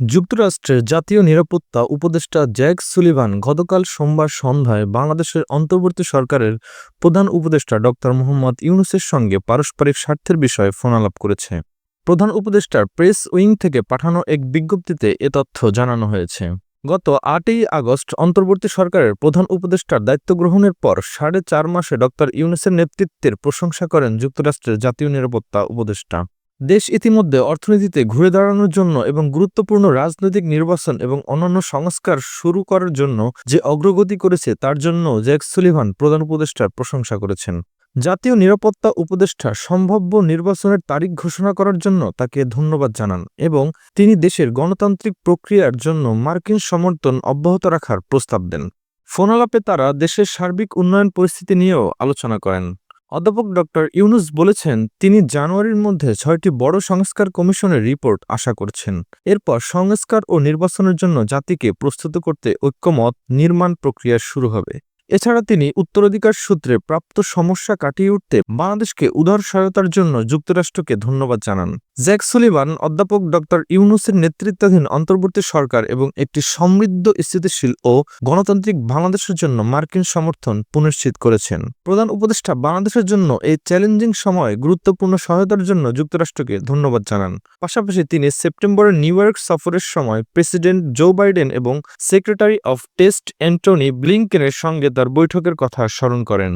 যুক্তরাষ্ট্রের জাতীয় নিরাপত্তা উপদেষ্টা জ্যাক সুলিভান গতকাল সোমবার সন্ধ্যায় বাংলাদেশের অন্তর্বর্তী সরকারের প্রধান উপদেষ্টা ড মোহাম্মদ ইউনুসের সঙ্গে পারস্পরিক স্বার্থের বিষয়ে ফোনালাপ করেছে। প্রধান উপদেষ্টার প্রেস উইং থেকে পাঠানো এক বিজ্ঞপ্তিতে এ তথ্য জানানো হয়েছে। গত আটই আগস্ট অন্তর্বর্তী সরকারের প্রধান উপদেষ্টার দায়িত্ব গ্রহণের পর সাড়ে চার মাসে ড ইউনুসের নেতৃত্বের প্রশংসা করেন যুক্তরাষ্ট্রের জাতীয় নিরাপত্তা উপদেষ্টা। দেশ ইতিমধ্যে অর্থনীতিতে ঘুরে দাঁড়ানোর জন্য এবং গুরুত্বপূর্ণ রাজনৈতিক নির্বাচন এবং অন্যান্য সংস্কার শুরু করার জন্য যে অগ্রগতি করেছে তার জন্য জ্যাক সুলিভান প্রধান উপদেষ্টার প্রশংসা করেছেন। জাতীয় নিরাপত্তা উপদেষ্টা সম্ভাব্য নির্বাচনের তারিখ ঘোষণা করার জন্য তাকে ধন্যবাদ জানান এবং তিনি দেশের গণতান্ত্রিক প্রক্রিয়ার জন্য মার্কিন সমর্থন অব্যাহত রাখার প্রস্তাব দেন। ফোনালাপে তারা দেশের সার্বিক উন্নয়ন পরিস্থিতি নিয়েও আলোচনা করেন। অধ্যাপক ডক্টর ইউনুস বলেছেন, তিনি জানুয়ারির মধ্যে ছয়টি বড় সংস্কার কমিশনের রিপোর্ট আশা করছেন। এরপর সংস্কার ও নির্বাচনের জন্য জাতিকে প্রস্তুত করতে ঐক্যমত নির্মাণ প্রক্রিয়া শুরু হবে। এছাড়া তিনি উত্তরাধিকার সূত্রে প্রাপ্ত সমস্যা কাটিয়ে উঠতে বাংলাদেশকে উদার সহায়তার জন্য যুক্তরাষ্ট্রকে ধন্যবাদ জানান। জ্যাক সুলিভান, অধ্যাপক ডক্টর ইউনুসের নেতৃত্বাধীন অন্তর্বর্তী সরকার এবং একটি সমৃদ্ধ স্থিতিশীল ও গণতান্ত্রিক বাংলাদেশের জন্য মার্কিন সমর্থন পুনশ্চিত করেছেন। প্রধান উপদেষ্টা, বাংলাদেশের জন্য এই চ্যালেঞ্জিং সময় গুরুত্বপূর্ণ সহায়তার জন্য যুক্তরাষ্ট্রকে ধন্যবাদ জানান। পাশাপাশি তিনি সেপ্টেম্বরের নিউ ইয়র্ক সফরের সময় প্রেসিডেন্ট জো বাইডেন এবং সেক্রেটারি অফ টেস্ট অ্যান্টনি ব্লিংকেনের সঙ্গে তার বৈঠকের কথা স্মরণ করেন।